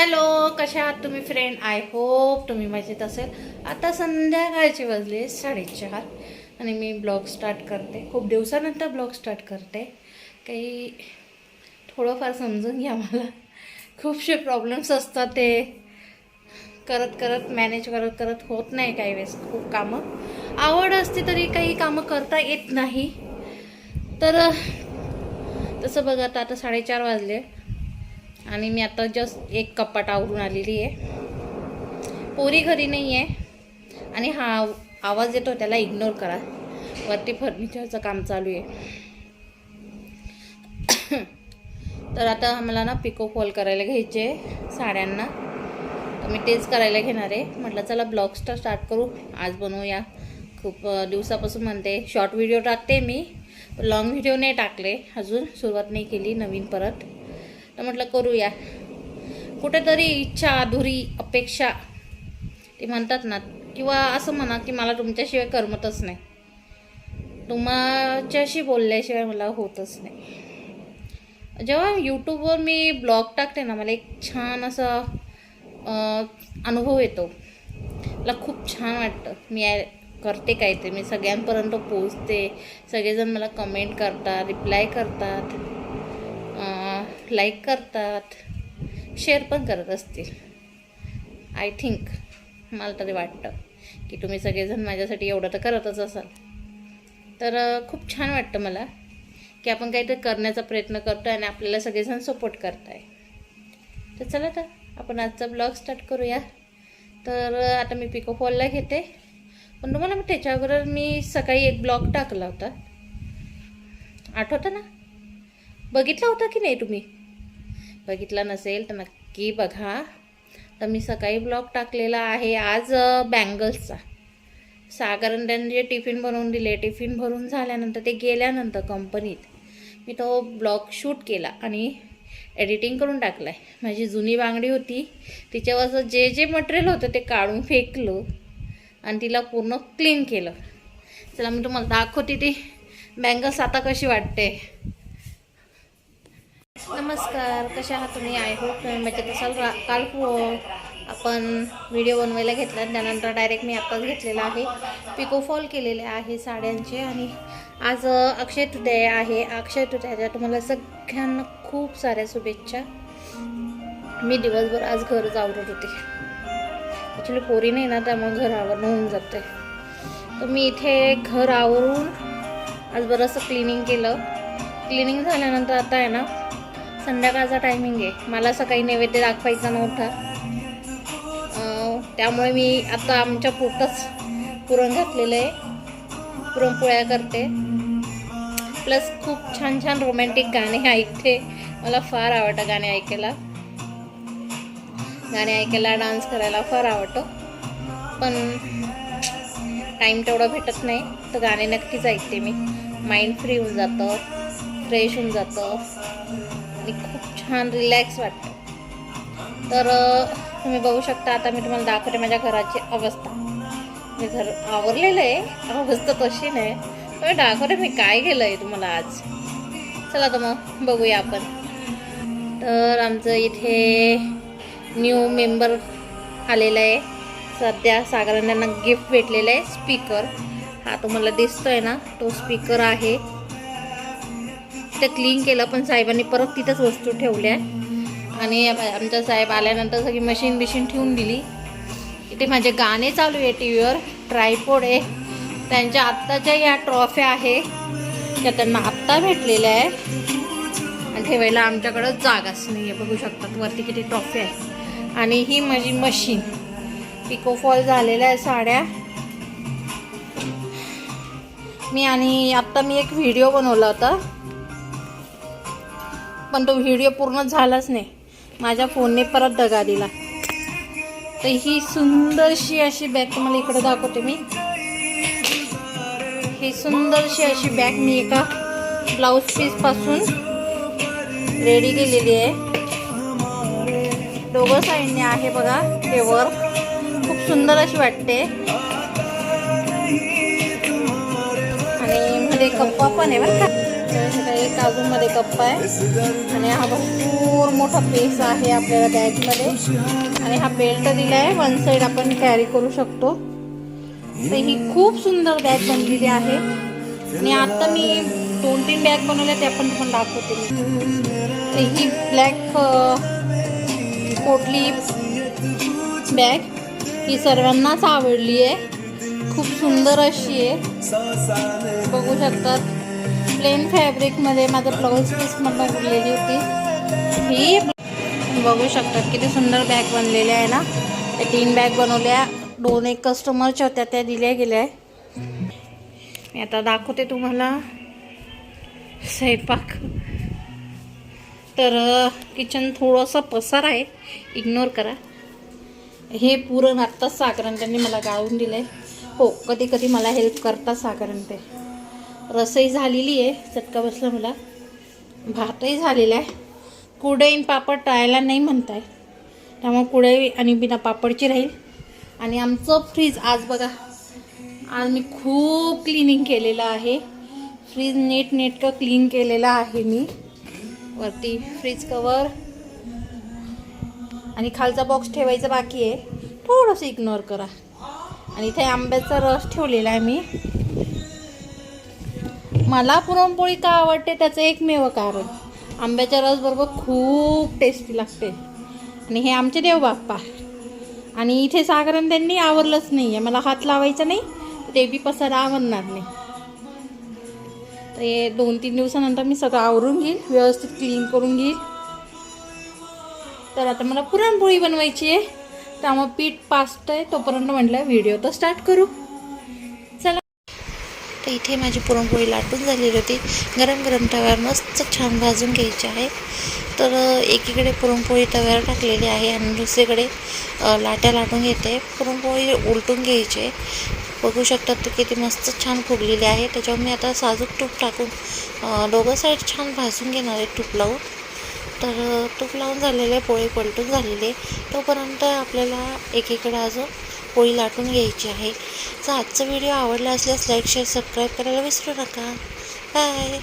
Hello कशा आहात तुम्ही फ्रेंड आय होप तुम्ही मजेत असेल. आता संध्याकाळचे वाजले साडेचार आणि मी ब्लॉग स्टार्ट करते. खूप दिवसानंतर ब्लॉग स्टार्ट करते. काही थोडंफार समजून घ्या मला. खूपसे प्रॉब्लेम्स असतात ते. करत करत मॅनेज करत करत होत नाही काही वेळेस खूप कामं. आवड असते तरी काही कामं करता येत नाही. तर तसं बघा आता आता साडेचार वाजले. आणि मी आता जस्ट एक कपाट आवरून आलेली आहे. पोरी घरी नाही आहे आणि हा आवाज येतो त्याला इग्नोर करा. वरती फर्निचरचं काम चालू आहे. तर आता मला ना पिको फॉल करायला घ्यायचे साड्यांना. तर मी तेच करायला घेणार आहे. म्हटलं चला ब्लॉग स्टार स्टार्ट करू. आज बनवूया. खूप दिवसापासून म्हणते. शॉर्ट व्हिडिओ टाकते मी. लॉंग व्हिडिओ नाही टाकले. अजून सुरुवात नाही केली. नवीन परत. तर म्हटलं करूया. कुठेतरी इच्छा अधुरी अपेक्षा ते म्हणतात ना किंवा असं म्हणा की मला तुमच्याशिवाय करमतच नाही. तुमच्याशी बोलल्याशिवाय मला होतच नाही. जेव्हा यूट्यूबवर मी ब्लॉग टाकते ना मला एक छान असा अनुभव येतो. मला खूप छान वाटतं. मी करते काय ते मी सगळ्यांपर्यंत पोचते सगळेजण मला कमेंट करतात रिप्लाय करतात. लाईक करतात शेअर पण करत असतील. आय थिंक मला तरी वाटतं की तुम्ही सगळेजण माझ्यासाठी एवढं तर करतच असाल. तर खूप छान वाटतं मला की आपण काहीतरी करण्याचा प्रयत्न करतो आणि आपल्याला सगळेजण सपोर्ट करताय. तर चला तर आपण आजचा ब्लॉग स्टार्ट करूया. तर आता मी पिको फॉलला घेते. पण तुम्हाला मग त्याच्या अगोदर मी सकाळी एक ब्लॉग टाकला होता. आठवतं ना? बघितला होता की नाही तुम्ही? बघितला नसेल तर नक्की बघा. तर मी सकाळी ब्लॉग टाकलेला आहे आज बँगल्सचा साधारण त्यांनी जे टिफिन भरून दिले टिफिन भरून झाल्यानंतर ते गेल्यानंतर कंपनीत मी तो ब्लॉग शूट केला आणि एडिटिंग करून टाकला आहे माझी जुनी बांगडी होती तिच्यावरचं जे जे मटेरियल होतं ते काढून फेकलं आणि तिला पूर्ण क्लीन केलं. चला मी तुम्हाला दाखवते ती बँगल्स आता कशी वाटते. नमस्कार कशा आहात तुम्ही? आय होप तुम्ही मजेत असाल. रा काल पो- आपण व्हिडिओ बनवायला घेतला. आणि त्यानंतर डायरेक्ट मी आत्ताच घेतलेला आहे. पिको फॉल केलेले आहे साड्यांचे आणि आज अक्षय तृतीय आहे. अक्षय तृतीयाच्या तुम्हाला सगळ्यांना खूप साऱ्या शुभेच्छा. मी दिवसभर आज घर जावरत होते. ॲक्च्युली पोरी नाही ना त्यामुळे घर आवरणं होऊन जाते तर मी इथे घर आवरून आज बरंचसं क्लिनिंग केलं. क्लिनिंग झाल्यानंतर आता आहे ना संध्याकाळचा टायमिंग आहे. मला सकाळी नैवेद्य दाखवायचा नव्हता. त्यामुळे मी आता आमच्या पोटच पुरण घातलेलं आहे. पुरणपोळ्या करते. प्लस खूप छान छान रोमॅन्टिक गाणे ऐकते. मला फार आवडतं गाणे ऐकायला. गाणे ऐकायला डान्स करायला फार आवडतं. पण टाईम तेवढा भेटत नाही. तर गाणे नक्कीच ऐकते मी. माइंड फ्री होऊन जातं. फ्रेश होऊन जातं. आणि खूप छान रिलॅक्स वाटतं. तर तुम्ही बघू शकता आता मी तुम्हाला दाखवते माझ्या घराची अवस्था. मी घर आवरलेलं आहे अवस्था तशी नाही. पण मी दाखवते मी काय केलं आहे तुम्हाला आज. चला तर मग बघूया आपण. तर आमचं इथे न्यू मेंबर आलेला आहे. सध्या सागरांना गिफ्ट भेटलेलं आहे स्पीकर हा तुम्हाला दिसतोय ना तो स्पीकर आहे. तिथं क्लीन केलं पण साहेबांनी परत तिथंच वस्तू ठेवल्या. आणि आमचा साहेब आल्यानंतर सगळी मशीन बिशीन ठेवून दिली. इथे माझे गाणे चालू आहे टी व्हीवर ट्रायपोड आहे. त्यांच्या आत्ताच्या या ट्रॉफ्या आहे त्या त्यांना आत्ता भेटलेल्या आहे आणि ठेवायला आमच्याकडं जागाच नाही आहे बघू शकतात वरती किती ट्रॉफी आहे आणि ही माझी मशीन पिकोफॉल झालेल्या आहे साड्या. मी आणि आत्ता मी एक व्हिडिओ बनवला होता. पण तो व्हिडिओ पूर्ण झालाच नाही. माझ्या फोनने परत दगा दिला. तर ही सुंदरशी अशी बॅग तुम्हाला इकडे दाखवते मी. ही सुंदरशी अशी बॅग मी एका ब्लाऊज पीसपासून रेडी केलेली आहे. दोघं साईडने आहे बघा हे वर्क खूप सुंदर अशी वाटते. आणि मध्ये कप्पा पण आहे बरं का. तर एक काजूमध्ये कप्पा आहे. आणि हा भरपूर मोठा पेस आहे आपल्याला बॅगमध्ये आणि हा बेल्ट दिला आहे. वन साईड आपण कॅरी करू शकतो. तर ही खूप सुंदर बॅग बनलेली आहे. आणि आता मी दोन तीन बॅग बनवल्या त्या पण तुम्हाला दाखवते मी. तर ही ब्लॅक पोटली बॅग ही सर्वांनाच आवडली आहे. खूप सुंदर अशी आहे. बघू शकतात. प्लेन फॅब्रिकमध्ये माझं ब्लाऊज मला उरलेली होती. ही बघू शकतात किती सुंदर बॅग बनलेल्या आहे ना. त्या तीन बॅग बनवल्या. दोन एक कस्टमरच्या होत्या त्या दिल्या गेल्या. आहे मी आता दाखवते तुम्हाला. स्वयंपाक. तर किचन थोडंसं पसार आहे. इग्नोर करा. हे पुरण आत्ताच साधारण त्यांनी मला गाळून दिलं आहे हो कधी कधी मला हेल्प करतात साधारण ते. रसही झालेली आहे चटका बसला मला. भातही झालेला आहे. कुडईन पापड टाळायला नाही म्हणताय. त्यामुळे कुडई आणि बिना पापडची राहील. आणि आमचं फ्रीज आज बघा आज मी खूप क्लिनिंग केलेलं आहे. फ्रीज नीट नेटकं क्लीन केलेलं आहे मी. वरती फ्रीज कवर आणि खालचा बॉक्स ठेवायचा बाकी आहे. थोडंसं इग्नोर करा. आणि इथे आंब्याचा रस ठेवलेला आहे मी. मला पुरणपोळी का आवडते त्याचं एकमेव कारण आंब्याच्या रसबरोबर खूप टेस्टी लागते. आणि हे आमचे देव बाप्पा आणि इथे सागरण त्यांनी आवरलंच नाही आहे मला हात लावायचा नाही ते बी पसारा आवरणार नाही. तर हे दोन तीन दिवसानंतर मी सगळं आवरून घेईल व्यवस्थित क्लीन करून घेईल तर आता मला पुरणपोळी बनवायची आहे. त्यामुळं पीठ पास्ट आहे तोपर्यंत म्हटलं व्हिडिओ तर स्टार्ट करू. तर इथे माझी पुरणपोळी लाटून झालेली होती. गरम गरम तव्यावर मस्त छान भाजून घ्यायची आहे. तर एकीकडे पुरणपोळी तव्यावर टाकलेली आहे आणि दुसरीकडे लाट्या लाटून घेते. पुरणपोळी उलटून घ्यायची. बघू शकतात तर किती मस्त छान फुगलेली आहे. त्याच्यावर मी आता साजूक तूप टाकून दोघं साईड छान भाजून घेणार आहे तूप लावून. तर तूप लावून झालेले पोळी पलटून झालेली तोपर्यंत आपल्याला एकीकडे अजून पोळी लाटून घ्यायची आहे. तर आजचा व्हिडिओ आवडला असल्यास लाईक शेअर सबस्क्राईब करायला विसरू नका. बाय